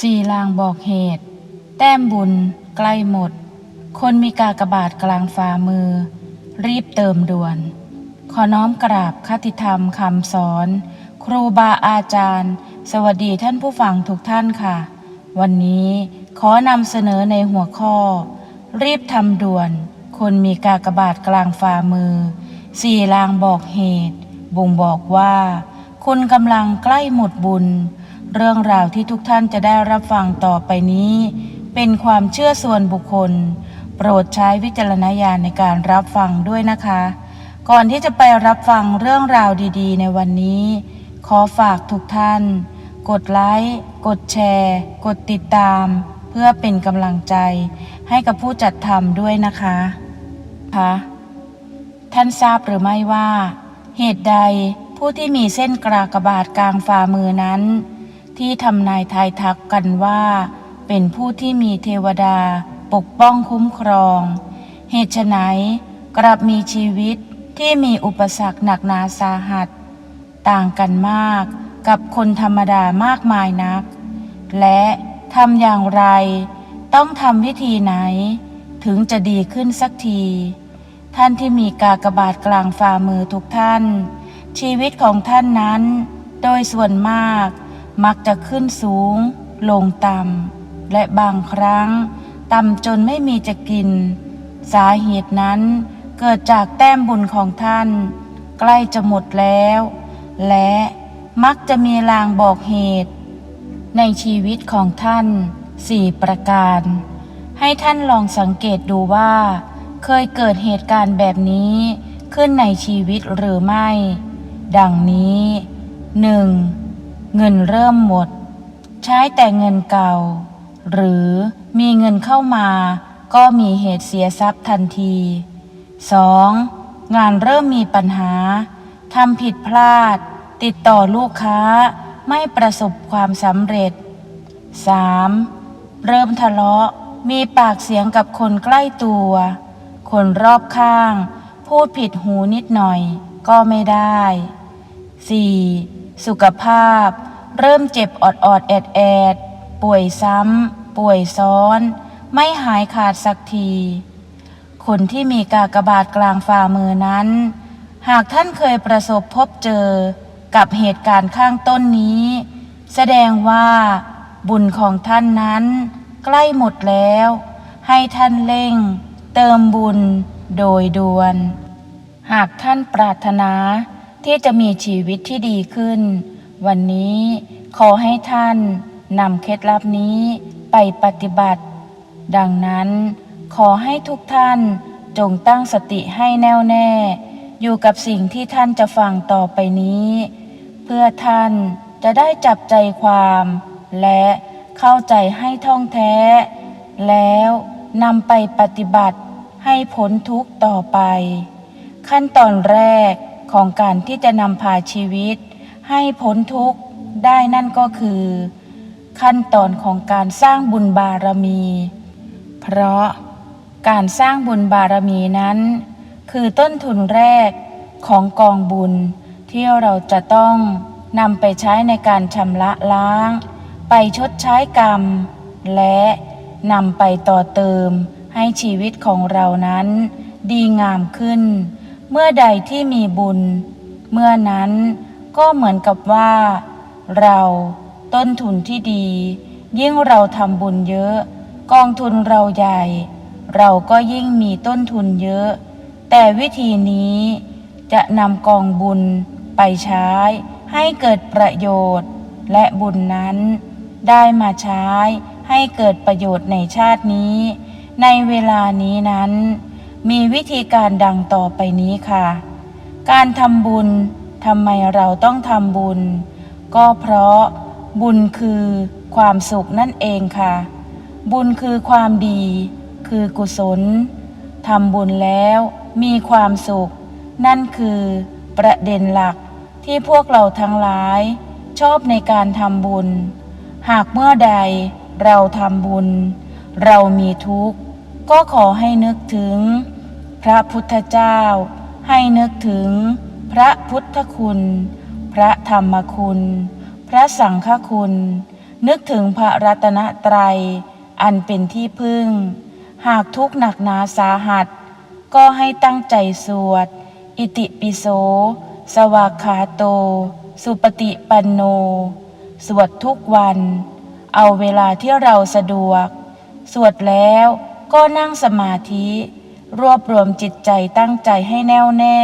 สี่ลางบอกเหตุ แต้มบุญ ใกล้หมด คนมีกากบาทกลางฝ่ามือ รีบเติมด่วน ขอน้อมกราบคติธรรมคำสอน ครูบาอาจารย์ สวัสดีท่านผู้ฟังทุกท่านค่ะ วันนี้ขอนำเสนอในหัวข้อ รีบทำด่วน คนมีกากบาทกลางฝ่ามือ สี่ลางบอกเหตุ บ่งบอกว่า คุณกำลังใกล้หมดบุญ เรื่องราวที่ทุกท่านจะได้รับฟังต่อไปนี้ เป็นความเชื่อส่วนบุคคล โปรดใช้วิจารณญาณในการรับฟังด้วยนะคะ ก่อนที่จะไปรับฟังเรื่องราวดีๆ ในวันนี้ ขอฝากทุกท่าน กดไลค์ กดแชร์ กดติดตาม เพื่อเป็นกำลังใจ ให้กับผู้จัดทำด้วยนะคะคะท่านทราบหรือไม่ว่า เหตุใดผู้ที่มีเส้นกรากบาทกลางฝ่ามือนั้น ที่ทำนายทายทักกันว่า เป็นผู้ที่มีเทวดาปกป้องคุ้มครอง เหตุไฉนกลับมีชีวิตที่มีอุปสรรคหนักหนาสาหัส ต่างกันมากกับคนธรรมดามากมายนัก และทำอย่างไร ต้องทำวิธีไหน ถึงจะดีขึ้นสักที ท่านที่มีกากบาทกลางฝ่ามือทุกท่าน ชีวิตของท่านนั้น โดยส่วนมาก มักจะขึ้นสูง ลงต่ำและบางครั้ง ต่ำจนไม่มีจะกิน สาเหตุนั้นเกิดจากแต้มบุญของท่าน ใกล้จะหมดแล้ว และมักจะมีลางบอกเหตุ ในชีวิตของท่านสี่ประการ ให้ท่านลองสังเกตดูว่า เคยเกิดเหตุการณ์แบบนี้ ขึ้นในชีวิตหรือไม่ ดังนี้ 1. เงินเริ่มหมด ใช้แต่เงินเก่า หรือมีเงินเข้ามา ก็มีเหตุเสียทรัพย์ทันที 2. งานเริ่มมีปัญหาทำผิดพลาด ติดต่อลูกค้าไม่ประสบความสำเร็จ 3. เริ่มทะเลาะมีปากเสียงกับคนใกล้ตัว คนรอบข้าง พูดผิดหูนิดหน่อยก็ไม่ได้ 4. สุขภาพ เริ่มเจ็บออดออดๆแอดแอดๆป่วยซ้ำ ป่วยซ้อน ไม่หายขาดสักที คนที่มีกากบาทกลางฝ่ามือนั้น หากท่านเคยประสบพบเจอกับเหตุการณ์ข้างต้นนี้ แสดงว่าบุญของท่านนั้น ใกล้หมดแล้ว ให้ท่านเร่ง เติมบุญโดยด่วน หากท่านปรารถนา ที่จะมีชีวิตที่ดีขึ้น วันนี้ขอให้ท่านนำเคล็ดลับนี้ไปปฏิบัติ ดังนั้นขอให้ทุกท่านจงตั้งสติให้แน่วแน่ อยู่กับสิ่งที่ท่านจะฟังต่อไปนี้ เพื่อท่านจะได้จับใจความ และเข้าใจให้ท่องแท้ แล้วนำไปปฏิบัติให้พ้นทุกต่อไป ขั้นตอนแรก ของการที่จะนำพาชีวิต ให้พ้นทุกข์ได้นั่นก็คือ ขั้นตอนของการสร้างบุญบารมี เพราะการสร้างบุญบารมีนั้น คือต้นทุนแรกของกองบุญที่เราจะต้องนำไปใช้ในการชำระล้าง ไปชดใช้กรรม และนำไปต่อเติมให้ชีวิตของเรานั้นดีงามขึ้น เมื่อใดที่มีบุญ เมื่อนั้นก็เหมือนกับว่า เราต้นทุนที่ดี ยิ่งเราทำบุญเยอะ กองทุนเราใหญ่ เราก็ยิ่งมีต้นทุนเยอะ แต่วิธีนี้จะนำกองบุญไปใช้ให้เกิดประโยชน์ และบุญนั้นได้มาใช้ให้เกิดประโยชน์ในชาตินี้ ในเวลานี้นั้น มีวิธีการดังต่อไปนี้ค่ะ การทำบุญทำไมเราต้องทำบุญ ก็เพราะบุญคือความสุขนั่นเองค่ะ บุญคือความดี คือกุศลทำบุญแล้วมีความสุข นั่นคือประเด็นหลักที่พวกเราทั้งหลาย ชอบในการทำบุญ หากเมื่อใดเราทำบุญ เรามีทุกข์ ก็ขอให้นึกถึง พระพุทธเจ้า ให้นึกถึง พระพุทธคุณ พระธรรมคุณ พระสังฆคุณ นึกถึงพระรัตนตรัย อันเป็นที่พึ่ง หากทุกข์หนักหนาสาหัส ก็ให้ตั้งใจสวด อิติปิโส สวากขาโต สุปฏิปันโน สวดทุกวัน เอาเวลาที่เราสะดวก สวดแล้วก็นั่งสมาธิ รวบรวมจิตใจตั้งใจให้แน่วแน่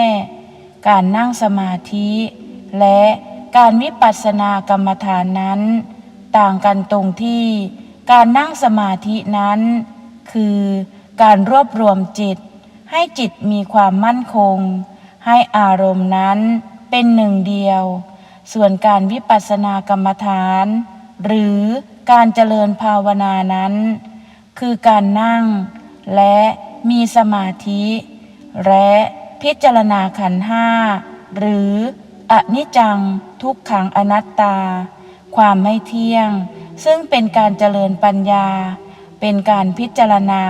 การนั่งสมาธิ และการวิปัสสนากรรมฐานนั้น ต่างกันตรงที่การนั่งสมาธินั้น คือการรวบรวมจิต ให้จิตมีความมั่นคง ให้อารมณ์นั้นเป็นหนึ่งเดียว ส่วนการวิปัสสนากรรมฐาน หรือการเจริญภาวนานั้น คือการนั่งและ มีสมาธิ และพิจารณาขันห้า หรืออนิจจังทุกขังอนัตตา ความไม่เที่ยง ซึ่งเป็นการเจริญปัญญา เป็นการพิจารณา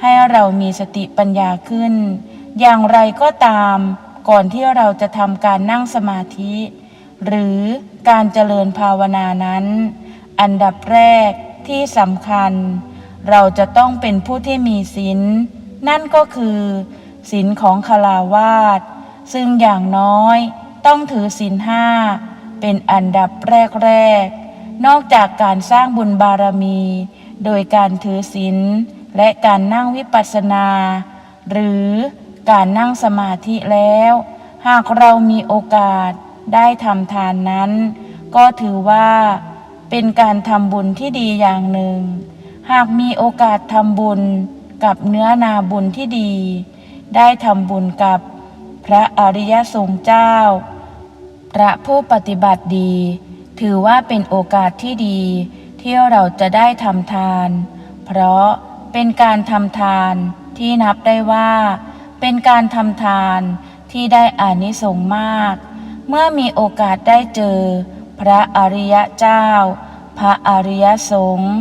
ให้เรามีสติปัญญาขึ้น อย่างไรก็ตาม ก่อนที่เราจะทำการนั่งสมาธิ หรือการเจริญภาวนานั้น อันดับแรกที่สำคัญ เราจะต้องเป็นผู้ที่มีศีล นั่นก็คือศีลของคาราวาสซึ่งอย่างน้อยต้องถือศีลห้าเป็นอันดับแรกๆ นอกจากการสร้างบุญบารมี โดยการถือศีลและการนั่งวิปัสสนา หรือการนั่งสมาธิแล้ว หากเรามีโอกาสได้ทำทานนั้น ก็ถือว่าเป็นการทำบุญที่ดีอย่างหนึ่ง หากมีโอกาสทำบุญ กับเนื้อนาบุญที่ดี ได้ทำบุญกับพระอริยสงฆ์เจ้า พระผู้ปฏิบัติดี ถือว่าเป็นโอกาสที่ดี ที่เราจะได้ทำทาน เพราะเป็นการทำทานที่นับได้ว่า เป็นการทำทานที่ได้อานิสงส์มาก เมื่อมีโอกาสได้เจอ พระอริยเจ้า พระอริยสงฆ์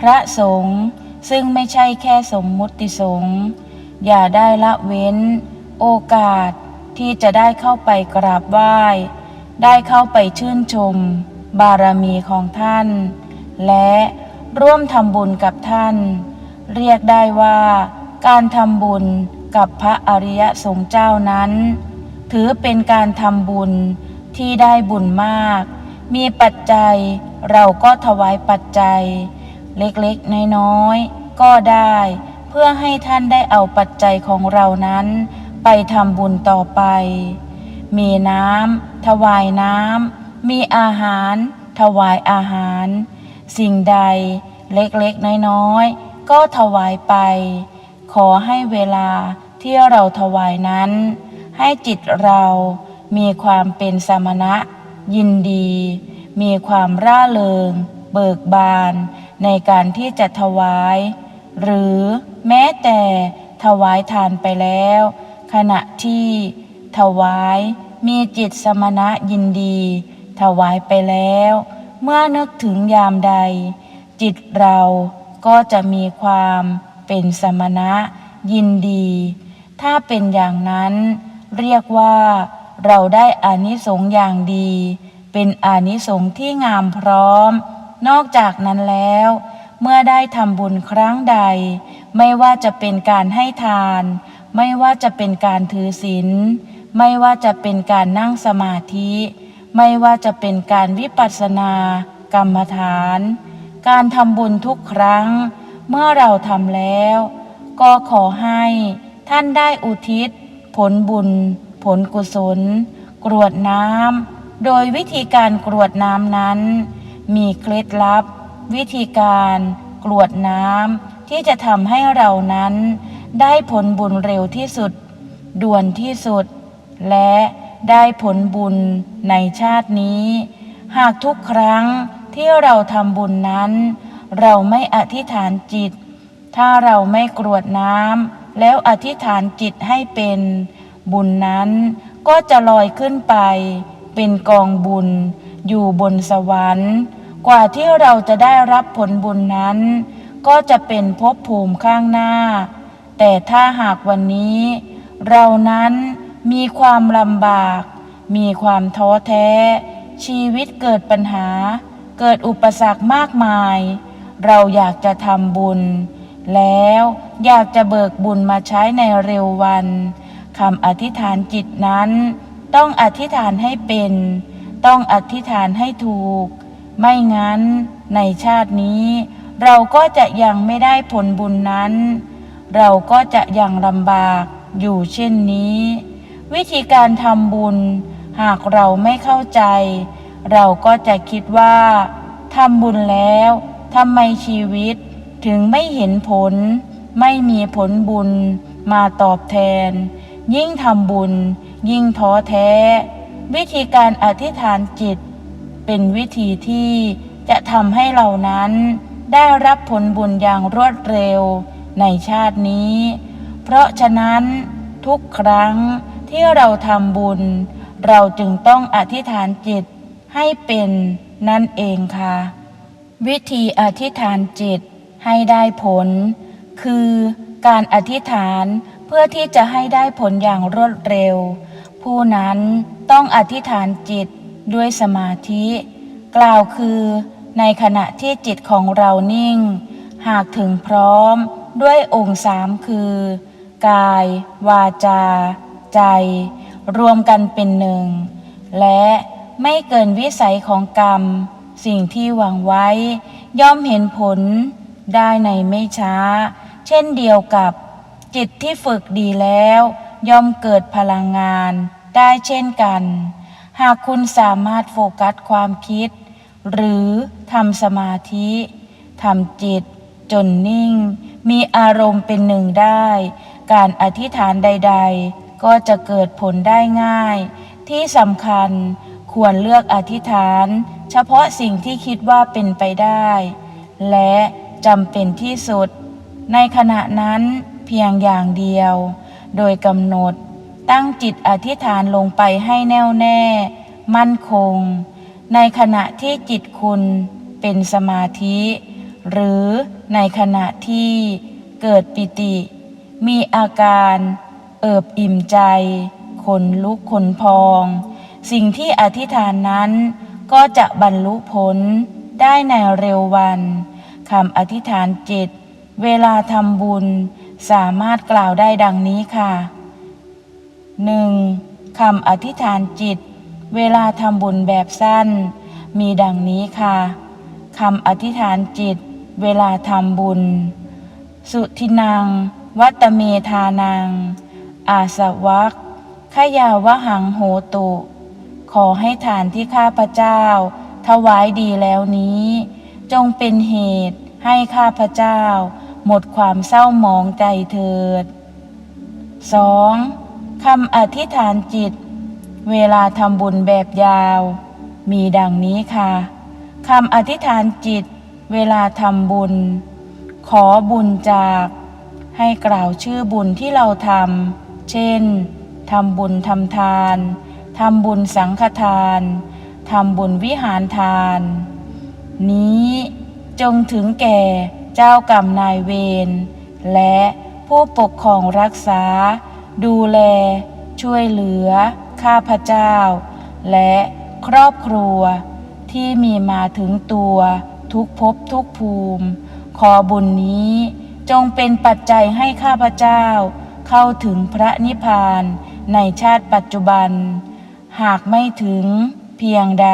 พระสงฆ์ ซึ่งไม่ใช่แค่สมมุติสงฆ์ อย่าได้ละเว้น โอกาสที่จะได้เข้าไปกราบไหว้ ได้เข้าไปชื่นชม บารมีของท่าน และร่วมทำบุญกับท่าน เรียกได้ว่าการทำบุญกับพระอริยสงฆ์เจ้านั้น ถือเป็นการทำบุญที่ได้บุญมาก มีปัจจัยเราก็ถวายปัจจัย เล็กๆ น้อยๆ ก็ได้ เพื่อให้ท่านได้เอาปัจจัยของเรานั้น ไปทำบุญต่อไป มีน้ำถวายน้ำ มีอาหาร ถวายอาหาร สิ่งใดเล็กๆ น้อยๆ ก็ถวายไป ขอให้เวลาที่เราถวายนั้น ให้จิตเรามีความเป็นสมณะ ยินดี มีความร่าเริง เบิกบาน ในการที่จะถวาย หรือแม้แต่ถวายทานไปแล้ว ขณะที่ ถวายมีจิตสมณะยินดี ถวายไปแล้ว เมื่อนึกถึงยามใด จิตเราก็จะมีความเป็นสมณะยินดี ถ้าเป็นอย่างนั้น เรียกว่า เราได้อานิสงส์อย่างดี เป็นอานิสงส์ที่งามพร้อม นอกจากนั้นแล้ว เมื่อได้ทำบุญครั้งใด ไม่ว่าจะเป็นการให้ทาน ไม่ว่าจะเป็นการถือศีล ไม่ว่าจะเป็นการนั่งสมาธิ ไม่ว่าจะเป็นการวิปัสสนากรรมฐาน การทำบุญทุกครั้ง เมื่อเราทำแล้ว ก็ขอให้ท่านได้อุทิศ ผลบุญ ผลกุศล กรวดน้ำโดยวิธีการกรวดน้ำนั้น มีเคล็ดลับ วิธีการกรวดน้ำที่จะทำให้เรานั้น ได้ผลบุญเร็วที่สุด ด่วนที่สุด และได้ผลบุญในชาตินี้ หากทุกครั้งที่เราทำบุญนั้น เราไม่อธิษฐานจิต ถ้าเราไม่กรวดน้ำแล้วอธิษฐานจิตให้เป็น บุญนั้นก็จะลอยขึ้นไป เป็นกองบุญ อยู่บนสวรรค์ กว่าที่เราจะได้รับผลบุญนั้น ก็จะเป็นภพภูมิข้างหน้า แต่ถ้าหากวันนี้ เรานั้นมีความลำบาก มีความท้อแท้ ชีวิตเกิดปัญหา เกิดอุปสรรคมากมาย เราอยากจะทำบุญ แล้วอยากจะเบิกบุญมาใช้ในเร็ววันคำอธิษฐานจิตนั้น ต้องอธิษฐานให้เป็น ต้องอธิษฐานให้ถูก ไม่งั้นในชาตินี้ เราก็จะยังไม่ได้ผลบุญนั้น เราก็จะยังลำบากอยู่เช่นนี้ วิธีการทำบุญ หากเราไม่เข้าใจ เราก็จะคิดว่าทำบุญแล้วทำไมชีวิตถึงไม่เห็นผล ไม่มีผลบุญมาตอบแทน ยิ่งทำบุญ ยิ่งท้อแท้ วิธีการอธิษฐานจิต เป็นวิธีที่จะทำให้เรานั้นได้รับผลบุญอย่างรวดเร็วในชาตินี้ เพราะฉะนั้นทุกครั้งที่เราทำบุญ เราจึงต้องอธิษฐานจิตให้เป็นนั่นเองค่ะ วิธีอธิษฐานจิตให้ได้ผล คือการอธิษฐานเพื่อที่จะให้ได้ผลอย่างรวดเร็ว ผู้นั้นต้องอธิษฐานจิต ด้วยสมาธิ กล่าวคือในขณะที่จิตของเรานิ่ง หากถึงพร้อมด้วยองค์สามคือ กาย วาจา ใจ รวมกันเป็นหนึ่ง และไม่เกินวิสัยของกรรม สิ่งที่หวังไว้ ย่อมเห็นผล ได้ในไม่ช้า เช่นเดียวกับ จิตที่ฝึกดีแล้ว ย่อมเกิดพลังงานได้เช่นกัน หากคุณสามารถโฟกัสความคิด หรือทำสมาธิทำจิต จนนิ่ง มีอารมณ์เป็นหนึ่งได้ การอธิษฐานใด ๆ ก็จะเกิดผลได้ง่าย ที่สำคัญควรเลือกอธิษฐาน เฉพาะสิ่งที่คิดว่าเป็นไปได้ และจำเป็นที่สุด ในขณะนั้นเพียงอย่างเดียว โดยกำหนด ตั้งจิตอธิษฐานลงไปให้แน่วแน่ มั่นคง ในขณะที่จิตคุณเป็นสมาธิ หรือในขณะที่เกิดปิติ มีอาการเอิบอิ่มใจขนลุกขนพอง สิ่งที่อธิษฐานนั้นก็จะบรรลุผลได้ในเร็ววันคำอธิษฐานจิต เวลาทำบุญสามารถกล่าวได้ดังนี้ค่ะ หนึ่งคำอธิษฐานจิต เวลาทำบุญแบบสั้น มีดังนี้ค่ะคำอธิษฐานจิต เวลาทำบุญ สุทินัง วัตเมธานัง อาสวัคขยาวหังโหตุ ขอให้ฐานที่ข้าพเจ้า ถวายดีแล้วนี้ จงเป็นเหตุให้ข้าพเจ้า หมดความเศร้าหมองใจเถิด 2. คำอธิษฐานจิต เวลาทำบุญแบบยาว มีดังนี้ค่ะคำอธิษฐานจิต เวลาทำบุญ ขอบุญจาก ให้กล่าวชื่อบุญที่เราทำเช่นทำบุญทำทานทำบุญสังฆทานทำบุญวิหารทาน นี้จงถึงแก่เจ้ากรรมนายเวรและผู้ปกครองรักษา ดูแล ช่วยเหลือ ข้าพเจ้า และครอบครัว ที่มีมาถึงตัวทุกภพทุกภูมิ ขอบุญนี้จงเป็นปัจจัยให้ข้าพเจ้า เข้าถึงพระนิพพานในชาติปัจจุบัน หากไม่ถึงเพียงใด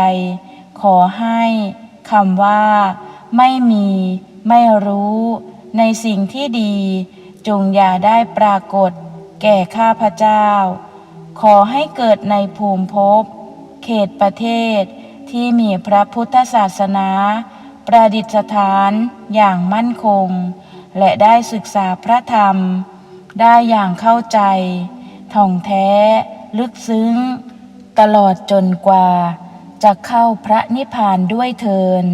ขอให้คำว่า ไม่มีไม่รู้ ในสิ่งที่ดี จงอย่าได้ปรากฏ แก่ข้าพเจ้า ขอให้เกิดในภูมิภพ เขตประเทศที่มีพระพุทธศาสนา ประดิษฐานอย่างมั่นคง และได้ศึกษาพระธรรม ได้อย่างเข้าใจ ท่องแท้ ลึกซึ้ง ตลอดจนกว่า จะเข้าพระนิพพานด้วยเทิน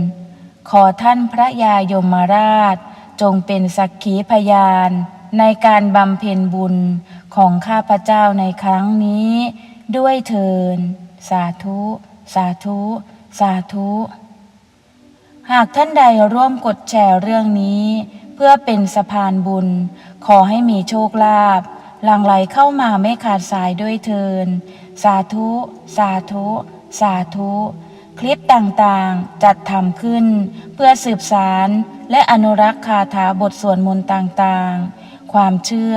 ขอท่านพระยายมราชจงเป็นสักขีพยานในการบำเพ็ญบุญ ของข้าพเจ้าในครั้งนี้ ด้วยเทิน สาธุ สาธุ สาธุ หากท่านใดร่วมกดแชร์เรื่องนี้ เพื่อเป็นสะพานบุญ ขอให้มีโชคลาภหลั่งไหลเข้ามาไม่ขาดสายด้วยเทิน สาธุ สาธุ สาธุ คลิปต่างๆ จัดทำขึ้น เพื่อสืบสารและอนุรักษ์คาถาบทสวดมนต์ต่างๆ ความเชื่อ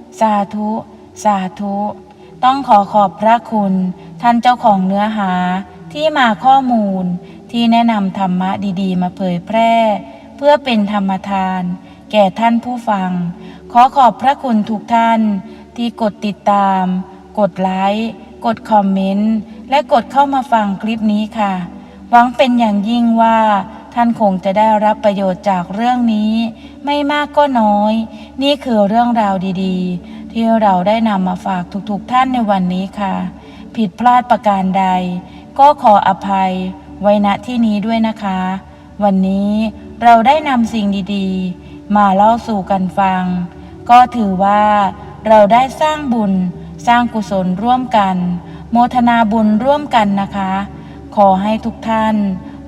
สาธุ สาธุ ต้องขอขอบพระคุณ ท่านเจ้าของเนื้อหาที่มาข้อมูลที่แนะนำธรรมะดีๆ มาเผยแพร่ เพื่อเป็นธรรมทาน แก่ท่านผู้ฟัง ขอขอบพระคุณทุกท่าน ที่กดติดตาม กดไลค์กดคอมเมนต์ และกดเข้ามาฟังคลิปนี้ค่ะ หวังเป็นอย่างยิ่งว่า ท่านคงจะได้รับประโยชน์จากเรื่องนี้ ไม่มากก็น้อย นี่คือเรื่องราวดีๆ ที่เราได้นำมาฝากทุกๆท่านในวันนี้ค่ะ ผิดพลาดประการใด ก็ขออภัยไว้ณที่นี้ด้วยนะคะ วันนี้เราได้นำสิ่งดีๆ มาเล่าสู่กันฟัง ก็ถือว่าเราได้สร้างบุญ สร้างกุศลร่วมกัน โมทนาบุญร่วมกันนะคะ ขอให้ทุกท่าน